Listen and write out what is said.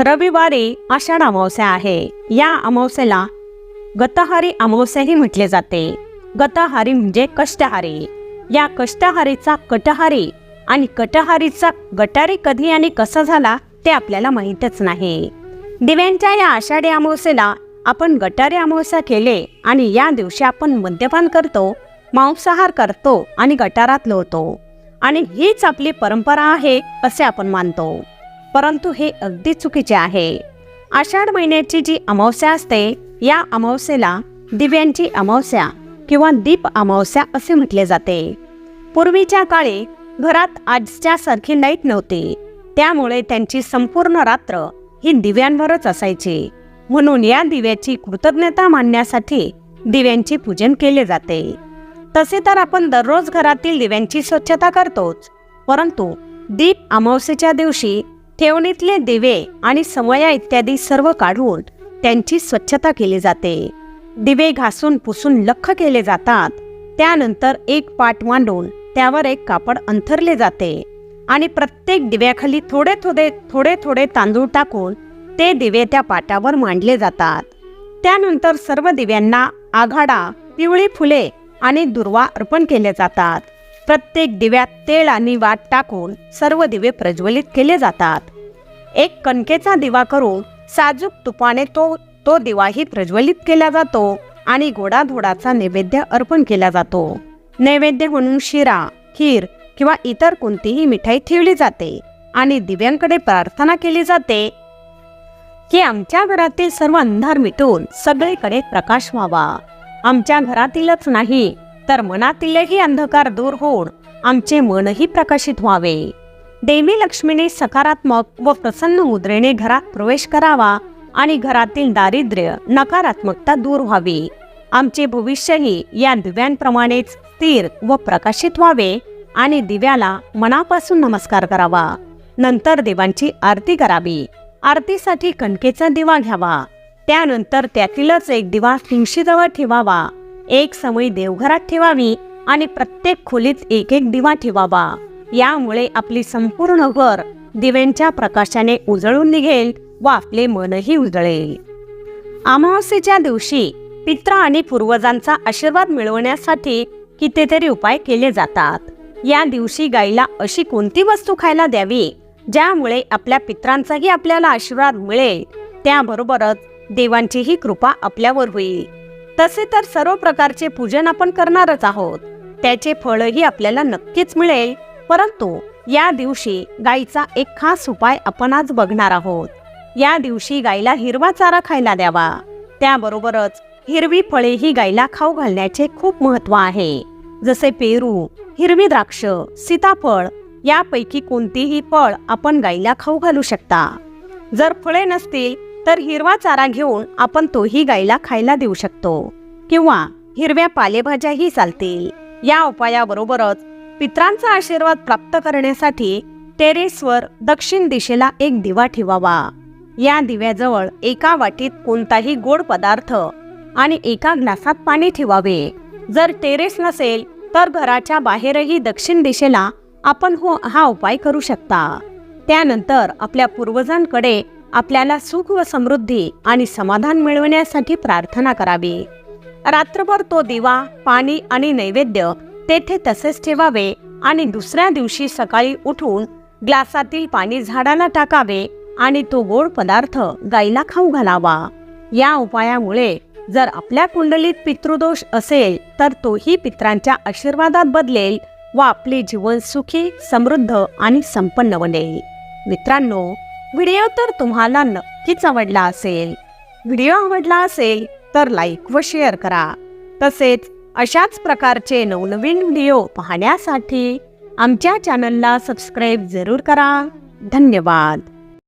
रविवारी आषाढ अमावस्या आहे. या अमावस्येला गतहारी अमावस्याही म्हटले जाते. गतहारी म्हणजे कष्टहारी. या कष्टहारीचा कटहारी आणि कटहारीचा गटारी कधी आणि कसा झाला ते आपल्याला माहीतच नाही. दिव्यांच्या या आषाढी अमावस्येला आपण गटारी अमावस्या केले आणि या दिवशी आपण मद्यपान करतो मांसाहार करतो आणि गटारात लोळतो. आणि हीच आपली परंपरा आहे असे आपण मानतो. परंतु हे अगदी चुकीचे आहे. आषाढ महिन्याची जी अमावस्या असते या अमावस्येला दिव्यांची अमावस्या किंवा दीप अमावस्या असे म्हटले जाते. पूर्वीच्या काळी घरात आजच्या सारखी लाइट नव्हती. त्यामुळे त्यांची संपूर्ण रात्र ही दिव्यांवरच असायची. म्हणून या दिव्याची कृतज्ञता मानण्यासाठी दिव्यांचे पूजन केले जाते. तसे तर आपण दररोज घरातील दिव्यांची स्वच्छता करतोच परंतु दीप अमावस्येच्या दिवशी ठेवणीतले दिवे आणि समया इत्यादी सर्व काढून त्यांची स्वच्छता केली जाते. दिवे घासून पुसून लख केले जातात. त्यानंतर एक पाट मांडून त्यावर एक कापड अंथरले जाते. आणि प्रत्येक दिव्याखाली थोडे थोडे थोडे थोडे तांदूळ टाकून ते दिवे त्या पाटावर मांडले जातात. त्यानंतर सर्व दिव्यांना आघाडा पिवळी फुले आणि दुर्वा अर्पण केले जातात. प्रत्येक दिव्यात तेल आणि वात टाकून सर्व दिवे प्रज्वलित केले जातात. एक कणकेचा दिवा करून साजूक तुपाने तो तो दिवाही प्रज्वलित केला जातो आणि गोडाधोडाचा नैवेद्य अर्पण केला जातो. नैवेद्य म्हणून शिरा खीर किंवा इतर कोणतीही मिठाई ठेवली जाते आणि दिव्यांकडे प्रार्थना केली जाते. की आमच्या घरातील सर्व अंधार मिटून सगळीकडे प्रकाश व्हावा. आमच्या घरातीलच नाही तर मनातीलही अंधकार दूर होऊन आमचे मनही प्रकाशित व्हावे. देवी लक्ष्मीने सकारात्मक व प्रसन्न मुद्रेने घरात प्रवेश करावा आणि घरातील दारिद्र्य नकारात्मकता दूर व्हावी. आमचे भविष्यही या दिव्यांप्रमाणेच स्थिर व प्रकाशित व्हावे आणि दिव्याला मनापासून नमस्कार करावा. नंतर देवांची आरती करावी. आरतीसाठी कणकेचा दिवा घ्यावा. त्यानंतर त्यातीलच एक दिवा तुळशीजवळ ठेवावा. एक समय देवघरात ठेवावी आणि प्रत्येक खोलीत एक एक दिवा ठेवावा. यामुळे आपली संपूर्ण घर दिव्यांच्या प्रकाशाने उजळून निघेल व आपले मनही उजळेल. अमावस्येच्या दिवशी पित्र आणि पूर्वजांचा आशीर्वाद मिळवण्यासाठी कितीतरी उपाय केले जातात. या दिवशी गाईला अशी कोणती वस्तू खायला द्यावी ज्यामुळे आपल्या पित्रांचाही आपल्याला आशीर्वाद मिळेल? त्याबरोबरच देवांचीही कृपा आपल्यावर होईल. तसे तर सर्व प्रकारचे पूजन आपण करणारच आहोत. त्याचे फळही आपल्याला नक्कीच मिळेल. परंतु या दिवशी गाईचा एक खास उपाय आपण आज बघणार आहोत. या दिवशी गाईला हिरवा चारा खायला द्यावा. त्याबरोबरच हिरवी फळे ही गाईला खाऊ घालण्याचे खूप महत्त्व आहे. जसे पेरू हिरवी द्राक्ष सीताफळ यापैकी कोणतीही फळ आपण गाईला खाऊ घालू शकता. जर फळे नसतील तर हिरवा चारा घेऊन आपण तोही गाईला खायला देऊ शकतो. किंवा हिरव्या पालेभाज्याही चालतील. या उपायाबरोबरच पित्रांचा आशीर्वाद प्राप्त करण्यासाठी टेरेसवर दक्षिण दिशेला एक दिवा ठेवावा. या दिव्याजवळ एका वाटीत कोणताही गोड पदार्थ आणि एका ग्लासात पाणी ठेवावे. जर टेरेस नसेल तर घराच्या बाहेरही दक्षिण दिशेला आपण हो हा उपाय करू शकता. त्यानंतर आपल्या पूर्वजांकडे आपल्याला सुख व समृद्धी आणि समाधान मिळवण्यासाठी प्रार्थना करावी. रात्रभर तो दिवा पाणी आणि नैवेद्य तेथे तसेच ठेवावे आणि दुसऱ्या दिवशी सकाळी उठून ग्लासातील पाणी झाडाला टाकावे आणि तो गोड पदार्थ गाईला खाऊ घालावा. या उपायामुळे जर आपल्या कुंडलीत पितृदोष असेल तर तोही पित्रांच्या आशीर्वादात बदलेल व आपले जीवन सुखी समृद्ध आणि संपन्न बनेल. मित्रांनो व्हिडिओ तर तुम्हाला नक्कीच आवडला असेल. व्हिडिओ आवडला असेल तर लाईक व शेअर करा. तसेच अशाच प्रकारचे नवनवीन व्हिडिओ पाहण्यासाठी आमच्या चॅनलला सबस्क्राईब जरूर करा. धन्यवाद.